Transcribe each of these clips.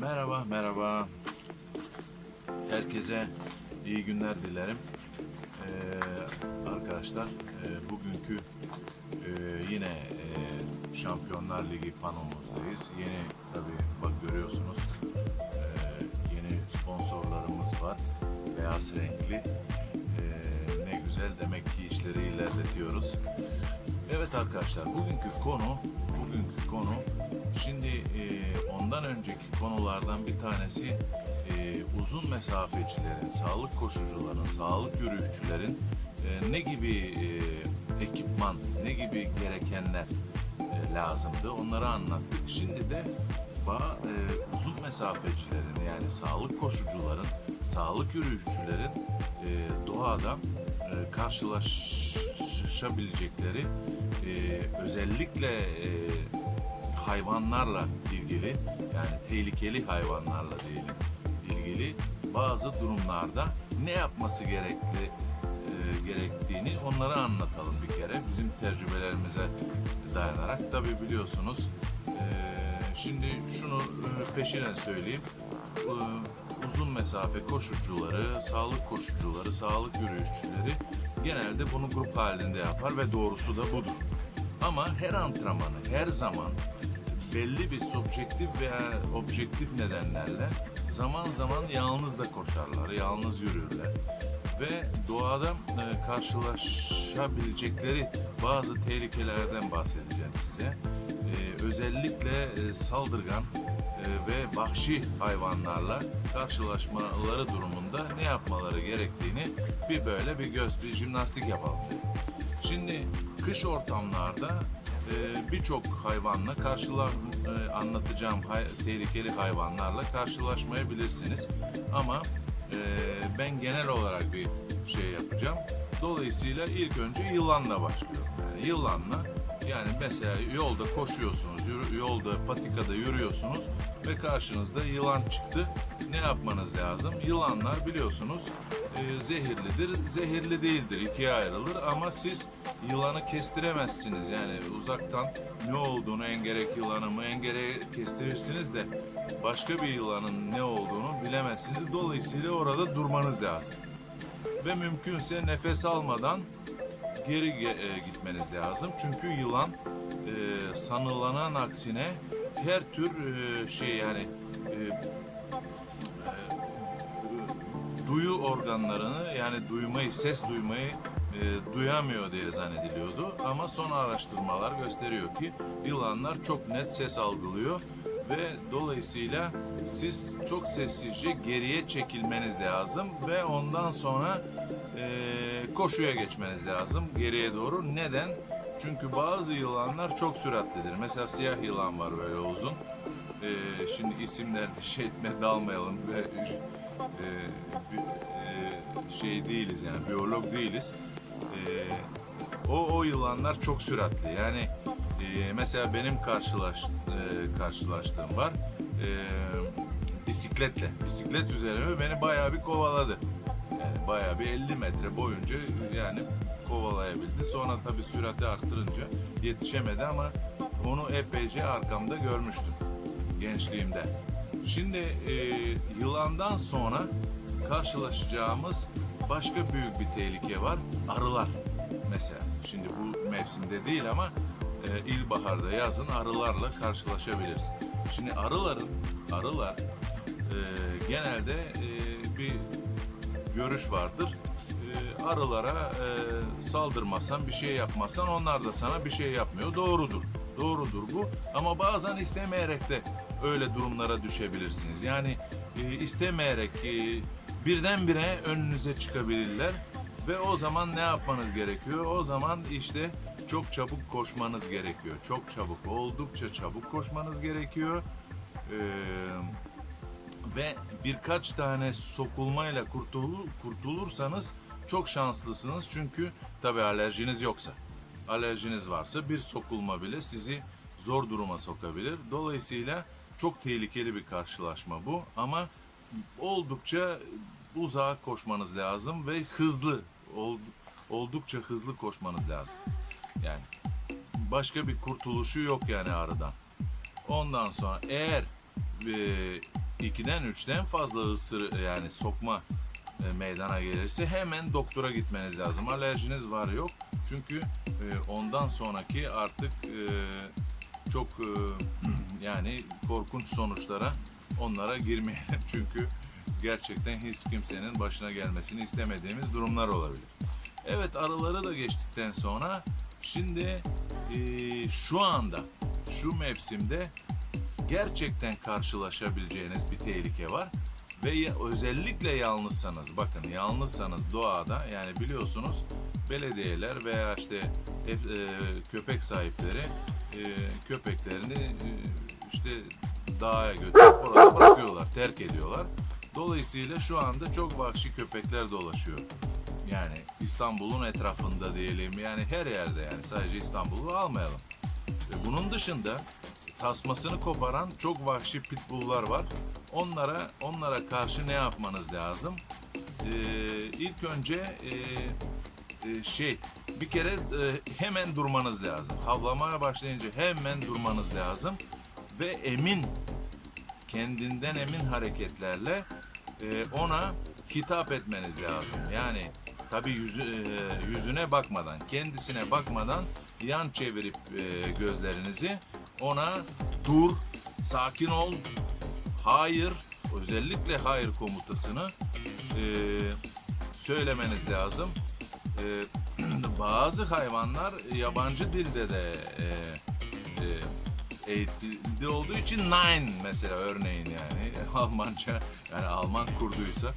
Merhaba, merhaba. Herkese iyi günler dilerim. Ee, arkadaşlar, e, bugünkü e, yine e, Şampiyonlar Ligi panomuzdayız. Yeni tabii bak görüyorsunuz e, yeni sponsorlarımız var. Beyaz renkli. E, ne güzel demek ki işleri ilerletiyoruz. Evet arkadaşlar bugünkü konu bugünkü konu şimdi e, ondan önceki konulardan bir tanesi e, uzun mesafecilerin, sağlık koşucuların, sağlık yürüyüşçülerin e, ne gibi e, ekipman, ne gibi gerekenler e, lazımdı onları anlattık. Şimdi de ba, e, uzun mesafecilerin yani sağlık koşucuların, sağlık yürüyüşçülerin e, doğada e, karşılaşabilecekleri e, özellikle e, hayvanlarla ilgili yani tehlikeli hayvanlarla diyelim ilgili bazı durumlarda ne yapması gerekli e, gerektiğini onları anlatalım bir kere. Bizim tecrübelerimize dayanarak. Tabi biliyorsunuz e, şimdi şunu e, peşinen söyleyeyim. E, uzun mesafe koşucuları, sağlık koşucuları, sağlık yürüyüşçüleri genelde bunu grup halinde yapar ve doğrusu da budur. Ama her antrenmanı her zaman belli bir subjektif veya objektif nedenlerle zaman zaman yalnız da koşarlar, yalnız yürürler. Ve doğada e, karşılaşabilecekleri bazı tehlikelerden bahsedeceğim size. E, özellikle e, saldırgan ve vahşi hayvanlarla karşılaşmaları durumunda ne yapmaları gerektiğini bir böyle bir göz, bir jimnastik yapalım. Şimdi kış ortamlarda e, birçok hayvanla karşıla e, anlatacağım hay- tehlikeli hayvanlarla karşılaşmayabilirsiniz. Ama e, ben genel olarak bir şey yapacağım. Dolayısıyla ilk önce yılanla başlıyorum. Yani yılanla yani mesela yolda koşuyorsunuz, yürü- yolda patikada yürüyorsunuz ve karşınızda yılan çıktı. Ne yapmanız lazım? Yılanlar biliyorsunuz e, zehirlidir, zehirli değildir. ikiye ayrılır ama siz yılanı kestiremezsiniz. Yani uzaktan ne olduğunu en gerek yılanı mı en gerek kestirirsiniz de başka bir yılanın ne olduğunu bilemezsiniz. Dolayısıyla orada durmanız lazım. Ve mümkünse nefes almadan geri ge- e, gitmeniz lazım. Çünkü yılan e, sanılanan aksine her tür e, şey yani e, duyu organlarını yani duymayı, ses duymayı e, duyamıyor diye zannediliyordu. Ama son araştırmalar gösteriyor ki yılanlar çok net ses algılıyor ve dolayısıyla siz çok sessizce geriye çekilmeniz lazım ve ondan sonra e, koşuya geçmeniz lazım geriye doğru. Neden? Çünkü bazı yılanlar çok süratlidir. Mesela siyah yılan var böyle uzun. E, şimdi isimler şey etme dalmayalım ve bir, e, şey değiliz yani biyolog değiliz. E, o o yılanlar çok süratli. Yani e, mesela benim karşılaş e, karşılaştığım var. Bisikletle, bisiklet üzerine beni bayağı bir kovaladı. Yani bayağı bir 50 metre boyunca yani kovalayabildi. Sonra tabii sürati arttırınca yetişemedi ama onu epeyce arkamda görmüştüm gençliğimde. Şimdi e, yılandan sonra karşılaşacağımız başka büyük bir tehlike var. Arılar mesela. Şimdi bu mevsimde değil ama e, ilkbaharda yazın arılarla karşılaşabiliriz. Şimdi arıların arılar e, genelde e, bir görüş vardır. E, arılara e, saldırmazsan, bir şey yapmazsan onlar da sana bir şey yapmıyor. Doğrudur. Doğrudur bu. Ama bazen istemeyerek de öyle durumlara düşebilirsiniz. Yani e, istemeyerek e, birdenbire önünüze çıkabilirler ve o zaman ne yapmanız gerekiyor? O zaman işte çok çabuk koşmanız gerekiyor. Çok çabuk, oldukça çabuk koşmanız gerekiyor. Ee, ve birkaç tane sokulmayla kurtulur, kurtulursanız çok şanslısınız. Çünkü tabii alerjiniz yoksa. Alerjiniz varsa bir sokulma bile sizi zor duruma sokabilir. Dolayısıyla çok tehlikeli bir karşılaşma bu ama oldukça uzağa koşmanız lazım ve hızlı ol- oldukça hızlı koşmanız lazım. Yani başka bir kurtuluşu yok yani arıdan. Ondan sonra eğer e, 2'den 3'ten fazla ısır yani sokma e, meydana gelirse hemen doktora gitmeniz lazım. Alerjiniz var yok. Çünkü e, ondan sonraki artık e, çok e, yani korkunç sonuçlara onlara girmeyelim. Çünkü gerçekten hiç kimsenin başına gelmesini istemediğimiz durumlar olabilir. Evet arıları da geçtikten sonra şimdi e, şu anda şu mevsimde gerçekten karşılaşabileceğiniz bir tehlike var. Ve özellikle yalnızsanız, bakın yalnızsanız doğada yani biliyorsunuz belediyeler veya işte ev- e, köpek sahipleri e, köpeklerini e, işte dağa götürüp orada bırakıyorlar, terk ediyorlar. Dolayısıyla şu anda çok vahşi köpekler dolaşıyor. Yani İstanbul'un etrafında diyelim yani her yerde yani sadece İstanbul'u almayalım. Ve bunun dışında tasmasını koparan çok vahşi pitbulllar var. Onlara onlara karşı ne yapmanız lazım? Ee, ilk önce e, e, şey bir kere e, hemen durmanız lazım. Havlamaya başlayınca hemen durmanız lazım ve emin kendinden emin hareketlerle e, ona hitap etmeniz lazım. Yani tabi yüzü, e, yüzüne bakmadan, kendisine bakmadan yan çevirip e, gözlerinizi ona dur, sakin ol, hayır, özellikle hayır komutasını e, söylemeniz lazım. E, bazı hayvanlar yabancı dilde de e, e, eğitimli olduğu için nine mesela örneğin yani Almanca yani Alman kurduysa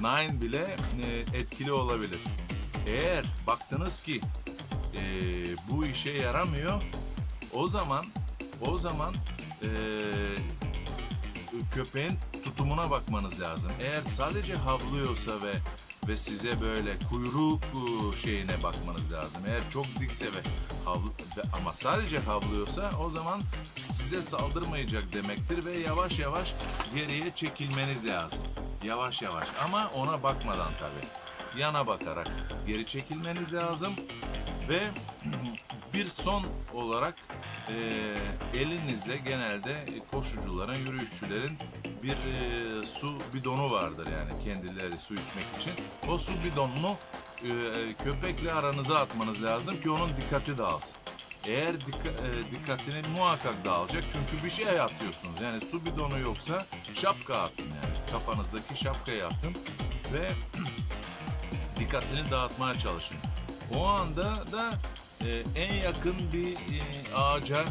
nine bile e, etkili olabilir. Eğer baktınız ki e, bu işe yaramıyor o zaman o zaman e, köpeğin tutumuna bakmanız lazım. Eğer sadece havlıyorsa ve ve size böyle kuyruk e, şeyine bakmanız lazım. Eğer çok dikse ve havlu ama sadece havlıyorsa o zaman size saldırmayacak demektir ve yavaş yavaş geriye çekilmeniz lazım. Yavaş yavaş ama ona bakmadan tabii. Yana bakarak geri çekilmeniz lazım ve bir son olarak e, elinizle genelde koşucuların, yürüyüşçülerin bir e, su bidonu vardır yani kendileri su içmek için. O su bidonunu e, köpekle aranıza atmanız lazım ki onun dikkati dağılsın. Eğer dikka- e, dikkatini muhakkak dağılacak çünkü bir şey atıyorsunuz. Yani su bidonu yoksa şapka atın yani. Kafanızdaki şapkayı atın ve dikkatini dağıtmaya çalışın. O anda da e, en yakın bir e, ağaca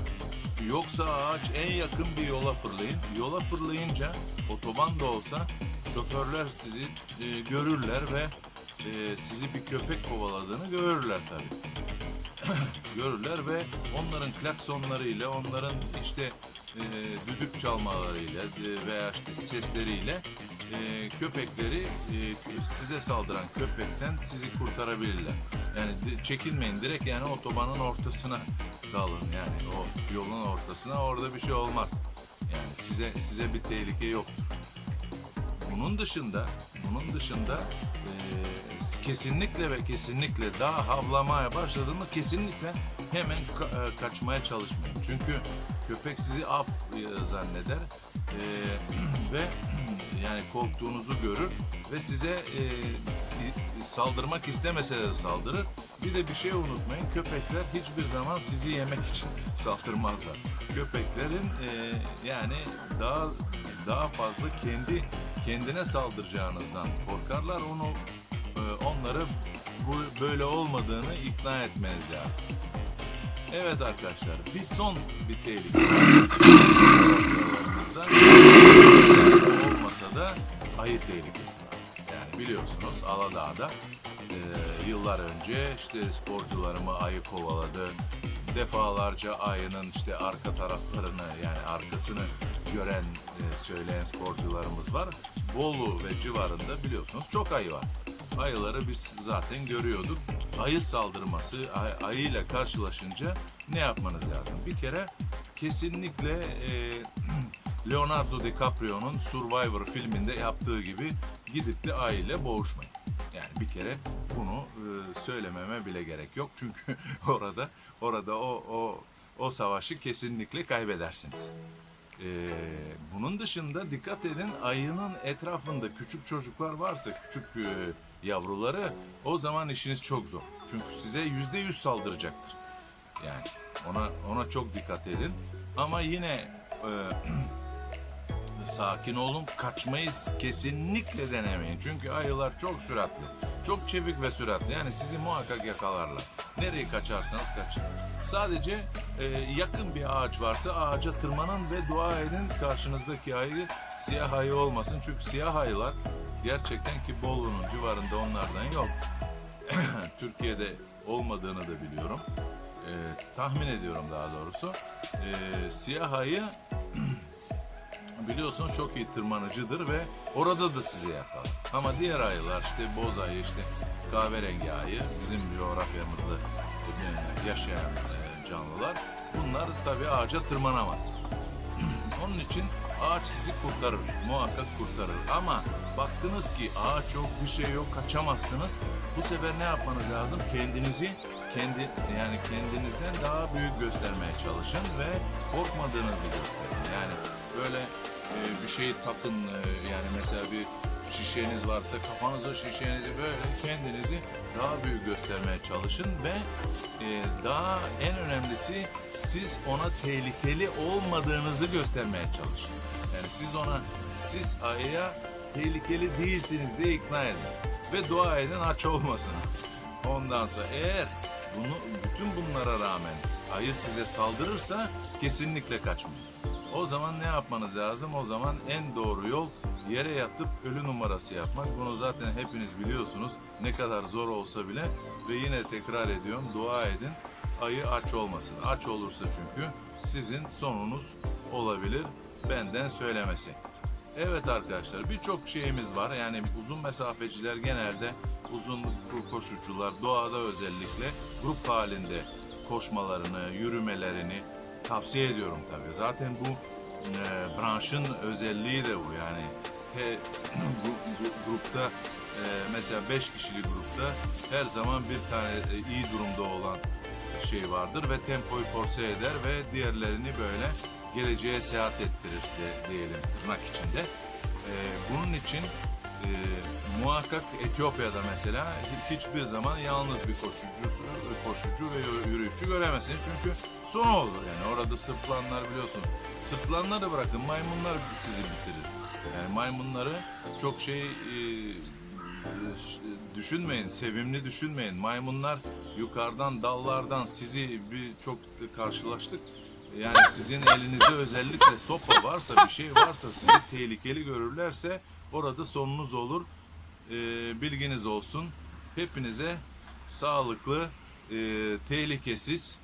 yoksa ağaç en yakın bir yola fırlayın. Yola fırlayınca otoban da olsa şoförler sizi e, görürler ve e, sizi bir köpek kovaladığını görürler tabii görürler ve onların klaksonlarıyla, onların işte e, düdük çalmalarıyla e, veya işte sesleriyle e, köpekleri e, size saldıran köpekten sizi kurtarabilirler. Yani çekinmeyin direkt yani otobanın ortasına dalın yani o yolun ortasına orada bir şey olmaz. Yani size size bir tehlike yoktur. Bunun dışında, bunun dışında eee, kesinlikle ve kesinlikle daha havlamaya başladığında kesinlikle hemen ka- e, kaçmaya çalışmayın. Çünkü köpek sizi af e, zanneder eee, ve yani korktuğunuzu görür ve size eee, saldırmak istemese de saldırır. Bir de bir şey unutmayın, köpekler hiçbir zaman sizi yemek için saldırmazlar. Köpeklerin eee, yani daha daha fazla kendi kendine saldıracağınızdan korkarlar. Onu e, onları bu böyle olmadığını ikna etmeniz lazım. Evet arkadaşlar, bir son bir tehlike. olmasa da ayı tehlikesi var. Yani biliyorsunuz Aladağ'da e, yıllar önce işte sporcularımı ayı kovaladı. Defalarca ayının işte arka taraflarını yani arkasını gören e, söyleyen sporcularımız var. Bolu ve civarında biliyorsunuz çok ayı var. Ayıları biz zaten görüyorduk. Ayı saldırması, ay- ayıyla karşılaşınca ne yapmanız lazım? Bir kere kesinlikle e, Leonardo DiCaprio'nun Survivor filminde yaptığı gibi gidip de ayıyla boğuşmayın. Yani bir kere bunu e, söylememe bile gerek yok. Çünkü orada orada o o o savaşı kesinlikle kaybedersiniz. Ee, bunun dışında dikkat edin ayının etrafında küçük çocuklar varsa küçük e, yavruları o zaman işiniz çok zor. Çünkü size yüzde yüz saldıracaktır. Yani ona ona çok dikkat edin. Ama yine e, sakin olun. Kaçmayı kesinlikle denemeyin. Çünkü ayılar çok süratli. Çok çevik ve süratli. Yani sizi muhakkak yakalarlar. Nereye kaçarsanız kaçın. Sadece e, yakın bir ağaç varsa ağaca tırmanın ve dua edin karşınızdaki ayı siyah ayı olmasın. Çünkü siyah ayılar gerçekten ki Bolu'nun civarında onlardan yok. Türkiye'de olmadığını da biliyorum. E, tahmin ediyorum daha doğrusu. E, siyah ayı biliyorsun çok iyi tırmanıcıdır ve orada da sizi yakalar. Ama diğer ayılar işte boz ayı işte kahverengi ayı bizim coğrafyamızda e, yaşayan e, canlılar bunlar tabii ağaca tırmanamaz. Onun için ağaç sizi kurtarır. Muhakkak kurtarır. Ama baktınız ki ağaç yok, bir şey yok, kaçamazsınız. Bu sefer ne yapmanız lazım? Kendinizi kendi yani kendinizden daha büyük göstermeye çalışın ve korkmadığınızı gösterin. Yani böyle e, bir şey takın e, yani mesela bir şişeniz varsa kafanıza şişenizi böyle kendinizi daha büyük göstermeye çalışın ve e, daha en önemlisi siz ona tehlikeli olmadığınızı göstermeye çalışın. Siz ona siz ayıya tehlikeli değilsiniz diye ikna edin ve dua edin aç olmasın. Ondan sonra eğer bunu bütün bunlara rağmen ayı size saldırırsa kesinlikle kaçmayın. O zaman ne yapmanız lazım? O zaman en doğru yol yere yatıp ölü numarası yapmak. Bunu zaten hepiniz biliyorsunuz. Ne kadar zor olsa bile ve yine tekrar ediyorum dua edin. Ayı aç olmasın. Aç olursa çünkü sizin sonunuz olabilir. Benden söylemesi. Evet arkadaşlar birçok şeyimiz var. Yani uzun mesafeciler genelde uzun koşucular doğada özellikle grup halinde koşmalarını, yürümelerini tavsiye ediyorum tabii. Zaten bu e, branşın özelliği de bu yani. He, gru- gru- grupta e, mesela 5 kişilik grupta her zaman bir tane e, iyi durumda olan şey vardır ve tempoyu force eder ve diğerlerini böyle geleceğe seyahat ettirir de, diyelim tırnak içinde. E, bunun için e, muhakkak Etiyopya'da mesela hi- hiçbir zaman yalnız bir koşucu, koşucu ve yürüyüşçü göremezsiniz. Çünkü son olur yani orada sırtlanlar biliyorsun. Sırtlanları bırakın maymunlar sizi bitirir. Yani maymunları çok şey e, düşünmeyin, sevimli düşünmeyin. Maymunlar yukarıdan dallardan sizi bir çok karşılaştık. Yani sizin elinizde özellikle sopa varsa bir şey varsa sizi tehlikeli görürlerse orada sonunuz olur. Ee, bilginiz olsun. Hepinize sağlıklı, e, tehlikesiz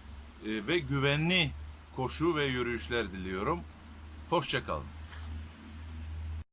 e, ve güvenli koşu ve yürüyüşler diliyorum. Hoşçakalın.